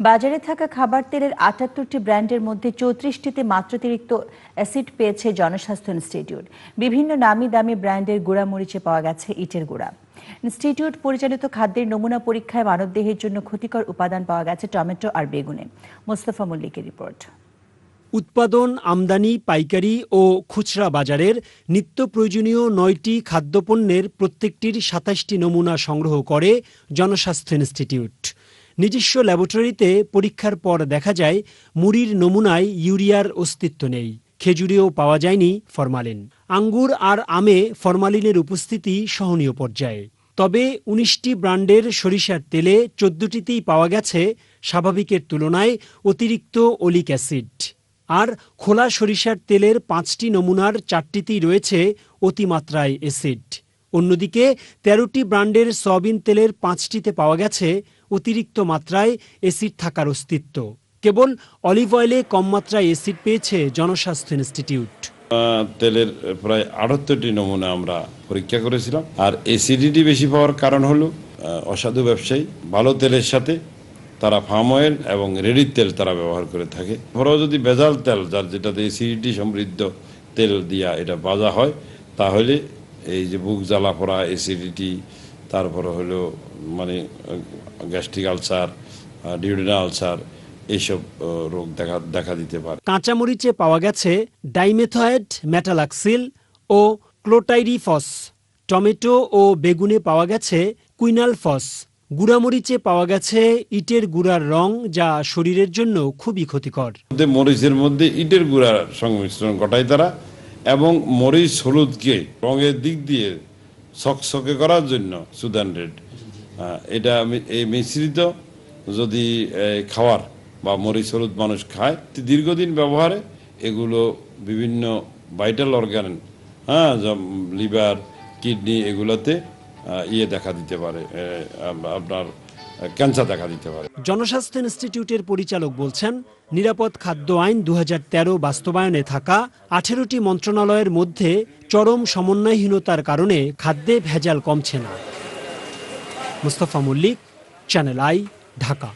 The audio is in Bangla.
বাজারে থাকা খাবার তেলের আটাত্তরটি ব্র্যান্ডের মধ্যে চৌত্রিশটিতে মাত্রাতিরিক্ত অ্যাসিড পেয়েছে জনস্বাস্থ্য ইনস্টিটিউট। বিভিন্ন নামি দামি ব্র্যান্ডের গুঁড়া মরিচে পাওয়া গেছে ইটের গুঁড়া। ইনস্টিটিউট পরিচালিত খাদ্যের নমুনা পরীক্ষায় মানবদেহের জন্য ক্ষতিকর উপাদান পাওয়া গেছে টমেটো আর বেগুনে। মোস্তফা মল্লিকের রিপোর্ট। উৎপাদন, আমদানি, পাইকারি ও খুচরা বাজারের নিত্য প্রয়োজনীয় নয়টি খাদ্যপণ্যের প্রত্যেকটির সাতাশটি নমুনা সংগ্রহ করে জনস্বাস্থ্য ইনস্টিটিউট। নিজস্ব ল্যাবরেটরিতে পরীক্ষার পর দেখা যায়, মুড়ির নমুনায় ইউরিয়ার অস্তিত্ব নেই। খেজুরেও পাওয়া যায়নি ফরমালিন। আঙ্গুর আর আমে ফরমালিনের উপস্থিতি সহনীয় পর্যায়ে। তবে উনিশটি ব্র্যান্ডের সরিষার তেলে চোদ্দটিতেই পাওয়া গেছে স্বাভাবিকের তুলনায় অতিরিক্ত অলিক অ্যাসিড। আর খোলা সরিষার তেলের পাঁচটি নমুনার চারটিতেই রয়েছে অতিমাত্রায় অ্যাসিড। অন্যদিকে, তেরোটি ব্র্যান্ডের সয়াবিন তেলের পাঁচটিতে পাওয়া গেছে অতিরিক্ত মাত্রায় এসিড থাকার অস্তিত্ব। কেবল অলিভ অয়েলে কম মাত্রায় এসিড পেয়েছে জনস্বাস্থ্য ইনস্টিটিউট। তেলের প্রায় আটাত্তরটি নমুনা আমরা পরীক্ষা করেছিলাম, আর এসিডিটি বেশি পাওয়ার কারণ হলো অসাধু ব্যবসায়ী, ভালো তেলের সাথে তারা ফার্ম অয়েল এবং রেডির তেল তারা ব্যবহার করে থাকে। ধরো যদি ভেজাল তেল, যার যেটাতে এসিডিটি সমৃদ্ধ তেল দিয়া এটা বাজা হয়, তাহলে এই যে বুক জ্বালা পড়া এসিডিটি তারপরে হলো মানে গ্যাস্ট্রিক আলসার ডিউডিনা আলসার এইসব রোগ দেখা দেখা দিতে পারে। কাঁচামরিচে পাওয়া গেছে ডাইমেথয়েড মেটালাক্সিল ও ক্লোটাইরিফস টমেটো ও বেগুনে পাওয়া গেছে কুইনালফস গুড়ামরিচে পাওয়া গেছে ইটের গুঁড়ার রং যা শরীরের জন্য খুবই ক্ষতিকর। মরিচের মধ্যে ইটের গুঁড়ার সংমিশ্রণ ঘটায় তারা। এবং মরিচ হলুদকে রঙের দিক দিয়ে সকসকে করার জন্য সুদান রেড। আহ, এটা এই মিশ্রিত যদি খাওয়ার বা মরিচ হলুদ মানুষ খায় দীর্ঘদিন ব্যবহারে এগুলো বিভিন্ন ভাইটাল অর্গান হ্যাঁ লিভার কিডনি এগুলোতে ইয়ে দেখা দিতে পারে আপনার ক্যান্সার দেখা দিতে পারে। জনস্বাস্থ্য ইনস্টিটিউটের পরিচালক বলছেন, নিরাপদ খাদ্য আইন দু হাজার তেরো বাস্তবায়নে থাকা আঠেরোটি মন্ত্রণালয়ের মধ্যে চরম সমন্বয়হীনতার কারণে খাদ্যে ভেজাল কমছে না। Mustafa Mallick channel I Dhaka